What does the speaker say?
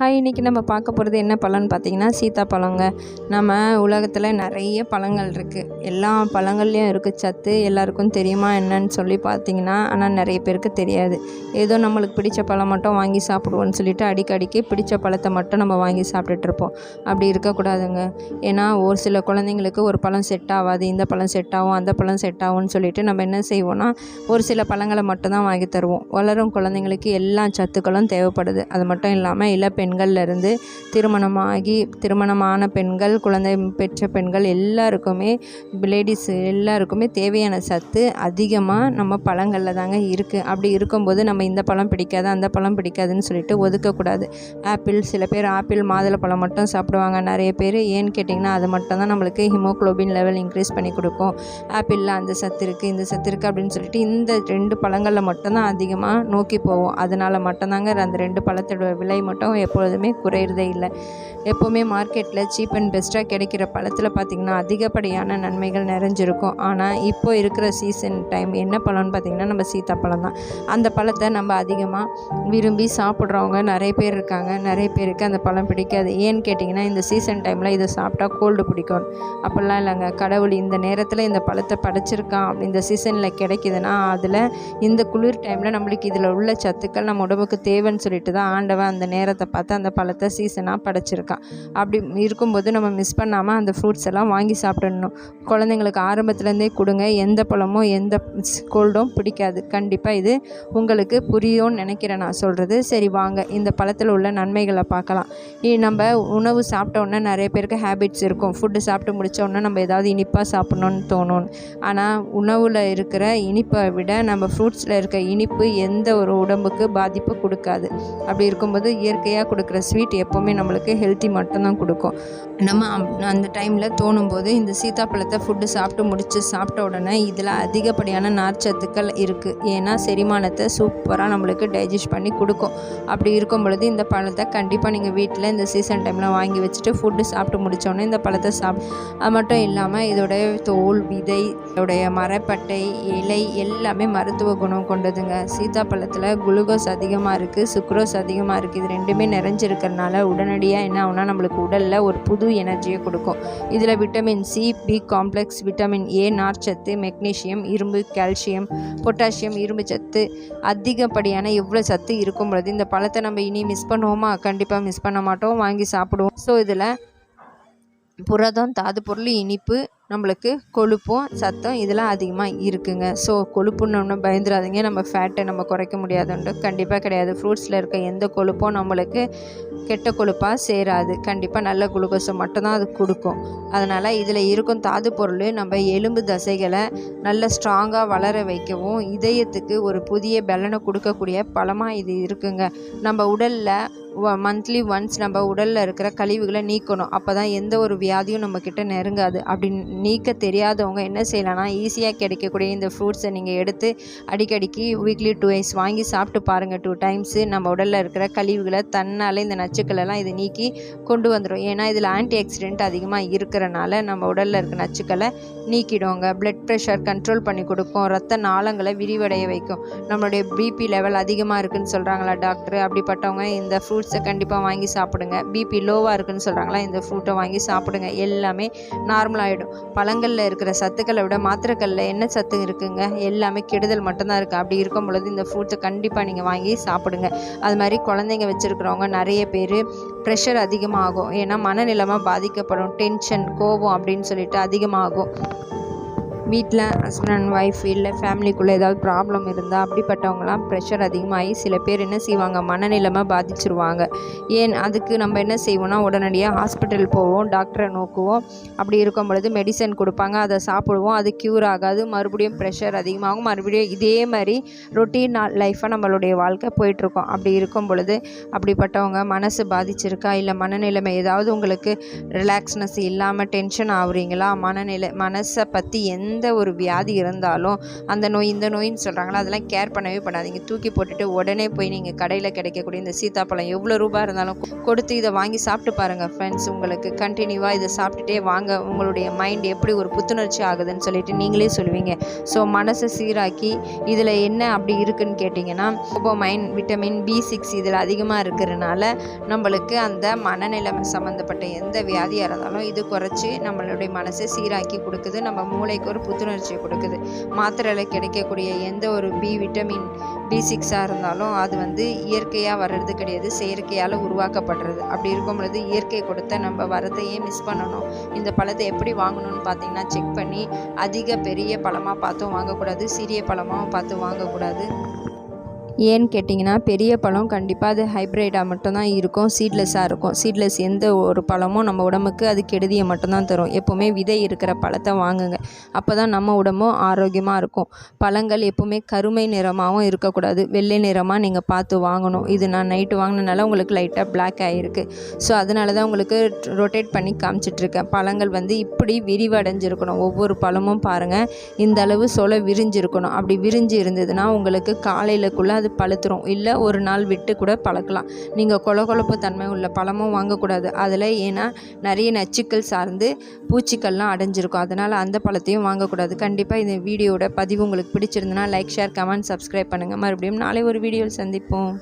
Hi இன்றைக்கி நம்ம பார்க்க போகிறது என்ன பழம்னு பார்த்தீங்கன்னா சீத்தாப்பழங்க. நம்ம உலகத்தில் நிறைய பழங்கள் இருக்குது எல்லா பழங்கள்லேயும் இருக்குது சத்து. எல்லாருக்கும் தெரியுமா என்னன்னு சொல்லி பார்த்தீங்கன்னா ஆனால் நிறைய பேருக்கு தெரியாது. ஏதோ நம்மளுக்கு பிடிச்ச பழம் மட்டும் வாங்கி சாப்பிடுவோன்னு சொல்லிட்டு அடிக்கடிக்கு பிடிச்ச பழத்தை மட்டும் நம்ம வாங்கி சாப்பிட்டுட்ருப்போம் அப்படி இருக்கக்கூடாதுங்க. ஏன்னா ஒரு சில குழந்தைங்களுக்கு ஒரு பழம் செட் ஆகாது இந்த பழம் செட் ஆகும் அந்த பழம் செட் ஆகும்னு சொல்லிட்டு நம்ம என்ன செய்வோம்னா ஒரு சில பழங்களை மட்டும்தான் வாங்கி தருவோம். வளரும் குழந்தைங்களுக்கு எல்லா சத்துக்களும் தேவைப்படுது. அது மட்டும் இல்லாமல் இள பெண்கள்லேருந்து திருமணமாகி திருமணமான பெண்கள் குழந்தை பெற்ற பெண்கள் எல்லாருக்குமே லேடிஸ் எல்லாருக்குமே தேவையான சத்து அதிகமாக நம்ம பழங்களில் தாங்க இருக்குது அப்படி இருக்கும்போது நம்ம இந்த பழம் பிடிக்காது அந்த பழம் பிடிக்காதுன்னு சொல்லிட்டு ஒதுக்கக்கூடாது. ஆப்பிள் சில பேர் ஆப்பிள் மாதுளப்பழம் மட்டும் சாப்பிடுவாங்க. நிறைய பேர் ஏன்னு கேட்டிங்கன்னா அது மட்டும் தான் நம்மளுக்கு ஹிமோக்ளோபின் லெவல் இன்க்ரீஸ் பண்ணி கொடுக்கும். ஆப்பிளில் அந்த சத்து இருக்குது இந்த சத்து இருக்குது அப்படின்னு சொல்லிட்டு இந்த ரெண்டு பழங்களில் மட்டும்தான் அதிகமாக நோக்கி போவோம். அதனால் மட்டும்தாங்க அந்த ரெண்டு பழத்தோட விலை மட்டும் எப்பொழுதுமே குறையிறதே இல்லை. எப்போவுமே மார்க்கெட்டில் சீப் அண்ட் பெஸ்ட்டாக கிடைக்கிற பழத்தில் பார்த்திங்கன்னா அதிகப்படியான நன்மைகள் நிறைஞ்சிருக்கும். ஆனால் இப்போ இருக்கிற சீசன் டைம் என்ன பழம்னு பார்த்திங்கன்னா நம்ம சீத்தாப்பழம் தான். அந்த பழத்தை நம்ம அதிகமாக விரும்பி சாப்பிட்றவங்க நிறைய பேர் இருக்காங்க. நிறைய பேருக்கு அந்த பழம் பிடிக்காது. ஏன்னு கேட்டிங்கன்னா இந்த சீசன் டைமில் இதை சாப்பிட்டா கோல்டு பிடிக்கும். அப்படிலாம் இல்லைங்க. கடவுள் இந்த நேரத்தில் இந்த பழத்தை படைச்சிருக்கான். இந்த சீசனில் கிடைக்குதுன்னா அதில் இந்த குளிர் டைமில் நம்மளுக்கு இதில் உள்ள சத்துக்கள் நம்ம உடம்புக்கு தேவைன்னு சொல்லிட்டு தான் ஆண்டவன் அந்த நேரத்தை பார்த்து அந்த பழத்தை சீசனாக படைச்சிருக்கான். அப்படி இருக்கும்போது நம்ம மிஸ் பண்ணாமல் அந்த ஃப்ரூட்ஸ் எல்லாம் வாங்கி சாப்பிடணும். குழந்தைங்களுக்கு ஆரம்பத்துலேருந்தே கொடுங்க. எந்த பழமும் எந்த கோல்டும் பிடிக்காது. கண்டிப்பாக இது உங்களுக்கு புரியும்னு நினைக்கிறேன் நான் சொல்கிறது சரி வாங்க. இந்த பழத்தில் உள்ள நன்மைகளை பார்க்கலாம். நம்ம உணவு சாப்பிட்டோன்னே உடனே நிறைய பேருக்கு ஹேபிட்ஸ் இருக்கும். ஃபுட்டு சாப்பிட்டு முடிச்ச உடனே நம்ம ஏதாவது இனிப்பாக சாப்பிட்ணுன்னு தோணும். ஆனால் உணவில் இருக்கிற இனிப்பை விட நம்ம ஃப்ரூட்ஸில் இருக்க இனிப்பு எந்த ஒரு உடம்புக்கு பாதிப்பு கொடுக்காது. அப்படி இருக்கும்போது இயற்கையாக கொடுக்குற ஸ்வீட் எப்போவுமே நம்மளுக்கு ஹெல்த்தி மட்டும்தான் கொடுக்கும். நம்ம அந்த டைமில் தோணும்போது இந்த சீத்தாப்பழத்தை ஃபுட்டு சாப்பிட்டு முடித்து சாப்பிட்ட உடனே இதில் அதிகப்படியான நார்ச்சத்துக்கள் இருக்குது ஏன்னா செரிமானத்தை சூப்பராக நம்மளுக்கு டைஜஸ்ட் பண்ணி கொடுக்கும். அப்படி இருக்கும் பொழுது இந்த பழத்தை கண்டிப்பாக நீங்கள் வீட்டில் இந்த சீசன் டைமில் வாங்கி வச்சுட்டு ஃபுட்டு சாப்பிட்டு முடித்தோடனே இந்த பழத்தை சாப் அது மட்டும் இல்லாமல் இதோடைய தோல் விதை இதோடைய மரப்பட்டை இலை எல்லாமே மருத்துவ குணம் கொண்டதுங்க. சீத்தாப்பழத்தில் குளுக்கோஸ் அதிகமாக இருக்குது சுக்ரோஸ் அதிகமாக இருக்குது இது ரெண்டுமே நிறைஞ்சிருக்கிறதுனால உடனடியாக என்ன ஆகுனா நம்மளுக்கு உடலில் ஒரு புது எனர்ஜியை கொடுக்கும். இதில் vitamin C B complex vitamin A நார்ச்சத்து மெக்னீசியம் இரும்பு கால்சியம் பொட்டாசியம் இரும்பு சத்து அதிகப்படியான இவ்வளோ சத்து இருக்கும் பொழுது இந்த பழத்தை நம்ம இனி மிஸ் பண்ணுவோமா? கண்டிப்பாக மிஸ் பண்ண மாட்டோம். வாங்கி சாப்பிடுவோம். ஸோ இதில் புரதம் தாது பொருள் இனிப்பு நம்மளுக்கு கொழுப்பும் சத்தம் இதெல்லாம் அதிகமாக இருக்குங்க. ஸோ கொழுப்புன்னு பயந்துடாதீங்க நம்ம ஃபேட்டை நம்ம குறைக்க முடியாதுண்டு கண்டிப்பாக கிடையாது. ஃப்ரூட்ஸில் இருக்க எந்த கொழுப்பும் நம்மளுக்கு கெட்ட கொழுப்பாக சேராது. கண்டிப்பாக நல்ல குளுக்கோஸை மட்டும்தான் அது கொடுக்கும். அதனால் இதில் இருக்கும் தாது பொருள் நம்ம எலும்பு தசைகளை நல்ல ஸ்ட்ராங்காக வளர வைக்கவும் இதயத்துக்கு ஒரு புதிய பலனை கொடுக்கக்கூடிய பழமாக இது இருக்குங்க. நம்ம உடலில் மந்த்லி ஒன்ஸ் நம்ம உடலில் இருக்கிற கழிவுகளை நீக்கணும். அப்போ தான் எந்த ஒரு வியாதியும் நம்மக்கிட்ட நெருங்காது. அப்படி நீக்க தெரியாதவங்க என்ன செய்யலாம்னா ஈஸியாக கிடைக்கக்கூடிய இந்த ஃப்ரூட்ஸை நீங்கள் எடுத்து அடிக்கடிக்கு வீக்லி டூ வைஸ் வாங்கி சாப்பிட்டு பாருங்கள் டூ டைம்ஸு நம்ம உடலில் இருக்கிற கழிவுகளை தன்னால் இந்த நச்சுக்களெல்லாம் இது நீக்கி கொண்டு வந்துடும் ஏன்னா இதில் ஆன்டி ஆக்சிடென்ட் அதிகமாக இருக்கிறனால நம்ம உடலில் இருக்கிற நச்சுக்களை நீக்கிடுவோங்க. பிளட் ப்ரெஷர் கண்ட்ரோல் பண்ணி கொடுக்கும். ரத்த நாளங்களை விரிவடைய வைக்கும். நம்மளுடைய பிபி லெவல் அதிகமாக இருக்குதுன்னு சொல்கிறாங்களா டாக்டர்? அப்படிப்பட்டவங்க இந்த ஃப்ரூட்ஸை கண்டிப்பாக வாங்கி சாப்பிடுங்க. பிபி லோவாக இருக்குன்னு சொல்கிறாங்களா இந்த ஃப்ரூட்டை வாங்கி சாப்பிடுங்க. எல்லாமே நார்மலாகிடும் பழங்களில் இருக்கிற சத்துக்களை விட மாத்திரைக்கல்ல என்ன சத்து இருக்குங்க? எல்லாமே கெடுதல் மட்டும்தான் இருக்குது அப்படி இருக்கும் பொழுது இந்த ஃப்ரூட்ஸை கண்டிப்பாக நீங்கள் வாங்கி சாப்பிடுங்க. அது மாதிரி குழந்தைங்க வச்சுருக்கிறவங்க நிறைய பேர் ப்ரெஷர் அதிகமாகும். ஏன்னா மனநிலமாக பாதிக்கப்படும். டென்ஷன் கோபம் அப்படின்னு சொல்லிட்டு அதிகமாகும். வீட்டில் ஹஸ்பண்ட் அண்ட் ஒய்ஃப் இல்லை ஃபேமிலிக்குள்ளே ஏதாவது ப்ராப்ளம் இருந்தால் அப்படிப்பட்டவங்களாம் ப்ரெஷர் அதிகமாகி சில பேர் என்ன செய்வாங்க? மனநிலைமை பாதிச்சிருவாங்க. ஏன்? அதுக்கு நம்ம என்ன செய்வோம்னா உடனடியாக ஹாஸ்பிட்டல் போவோம் டாக்டரை நோக்குவோம். அப்படி இருக்கும் பொழுது மெடிசன் கொடுப்பாங்க அதை சாப்பிடுவோம். அது க்யூர் ஆகாது. மறுபடியும் ப்ரெஷர் அதிகமாகும். மறுபடியும் இதே மாதிரி ரொட்டீன் லைஃப்பாக நம்மளுடைய வாழ்க்கை போயிட்டுருக்கோம். அப்படி இருக்கும் பொழுது அப்படிப்பட்டவங்க மனசு பாதிச்சிருக்கா? இல்லை மனநிலைமை ஏதாவது உங்களுக்கு ரிலாக்ஸ்னஸ் இல்லாமல் டென்ஷன் ஆகுறீங்களா? மனநிலை மனசை பற்றி எந்த எந்த ஒரு வியாதி இருந்தாலும் அந்த நோய் இந்த நோயின்னு சொல்கிறாங்களோ அதெல்லாம் கேர் பண்ணவே பண்ணாதீங்க. தூக்கி போட்டுட்டு உடனே போய் நீங்கள் கடையில் கிடைக்கக்கூடிய இந்த சீத்தாப்பழம் எவ்வளோ ரூபாய் இருந்தாலும் கொடுத்து இதை வாங்கி சாப்பிட்டு பாருங்கள் ஃப்ரெண்ட்ஸ் உங்களுக்கு கண்டினியூவாக இதை சாப்பிட்டுட்டே வாங்க. உங்களுடைய மைண்ட் எப்படி ஒரு புத்துணர்ச்சி ஆகுதுன்னு சொல்லிட்டு நீங்களே சொல்லுவீங்க. ஸோ மனசை சீராக்கி இதில் என்ன அப்படி இருக்குன்னு கேட்டிங்கன்னா மைன் விட்டமின் பி சிக்ஸ் இதில் அதிகமாக இருக்கிறதுனால நம்மளுக்கு அந்த மனநிலைமை சம்மந்தப்பட்ட எந்த வியாதியாக இருந்தாலும் இது குறைச்சி நம்மளுடைய மனசை சீராக்கி கொடுக்குது. நம்ம மூளைக்கு ஒரு புத்துணர்ச்சியை கொடுக்குது. மாத்திரையில் கிடைக்கக்கூடிய எந்த ஒரு பி விட்டமின் பி சிக்ஸாக இருந்தாலும் அது வந்து இயற்கையாக வர்றது கிடையாது. செயற்கையால் உருவாக்கப்படுறது. அப்படி இருக்கும் பொழுது இயற்கை கொடுத்த நம்ம வரத்தையே மிஸ் பண்ணணும். இந்த பழத்தை எப்படி வாங்கணும்னு பார்த்தீங்கன்னா செக் பண்ணி அதிக பெரிய பழமாக பார்த்தும் வாங்கக்கூடாது சிறிய பழமாகவும் பார்த்து வாங்கக்கூடாது. ஏன்னு கேட்டிங்கன்னா பெரிய பழம் கண்டிப்பாக அது ஹைப்ரைடாக மட்டும்தான் இருக்கும். சீட்லெஸ்ஸாக இருக்கும். சீட்லெஸ் எந்த ஒரு பழமும் நம்ம உடம்புக்கு அது கெடுதியை மட்டும்தான் தரும். எப்போவுமே விதை இருக்கிற பழத்தை வாங்குங்க. அப்போ தான் நம்ம உடம்பும் ஆரோக்கியமாக இருக்கும். பழங்கள் எப்போவுமே கருமை நிறமாகவும் இருக்கக்கூடாது. வெள்ளை நிறமாக நீங்கள் பார்த்து வாங்கணும். இது நான் நைட்டு வாங்கினனால உங்களுக்கு லைட்டாக பிளாக் ஆகிருக்கு ஸோ அதனால தான் உங்களுக்கு ரொட்டேட் பண்ணி காமிச்சிட்ருக்கேன் பழங்கள் வந்து இப்படி விரிவடைஞ்சிருக்கணும். ஒவ்வொரு பழமும் பாருங்கள் இந்த அளவு சொல விரிஞ்சிருக்கணும். அப்படி விரிஞ்சு இருந்ததுன்னா உங்களுக்கு காலையிலக்குள்ளே அது பழுத்துரும். இல்லை ஒரு நாள் விட்டு கூட பழக்கலாம். நீங்கள் கொல கொழப்பு தன்மை உள்ள பழமும் வாங்கக்கூடாது. அதில் ஏன்னா நிறைய நச்சுக்கள் சார்ந்து பூச்சிக்கள்லாம் அடைஞ்சிருக்கும். அதனால் அந்த பழத்தையும் வாங்கக்கூடாது. கண்டிப்பாக இந்த வீடியோட பதிவு உங்களுக்கு பிடிச்சிருந்தனா லைக் ஷேர் கமெண்ட் சப்ஸ்கிரைப் பண்ணுங்கள் மறுபடியும் நாளை ஒரு வீடியோவில் சந்திப்போம்.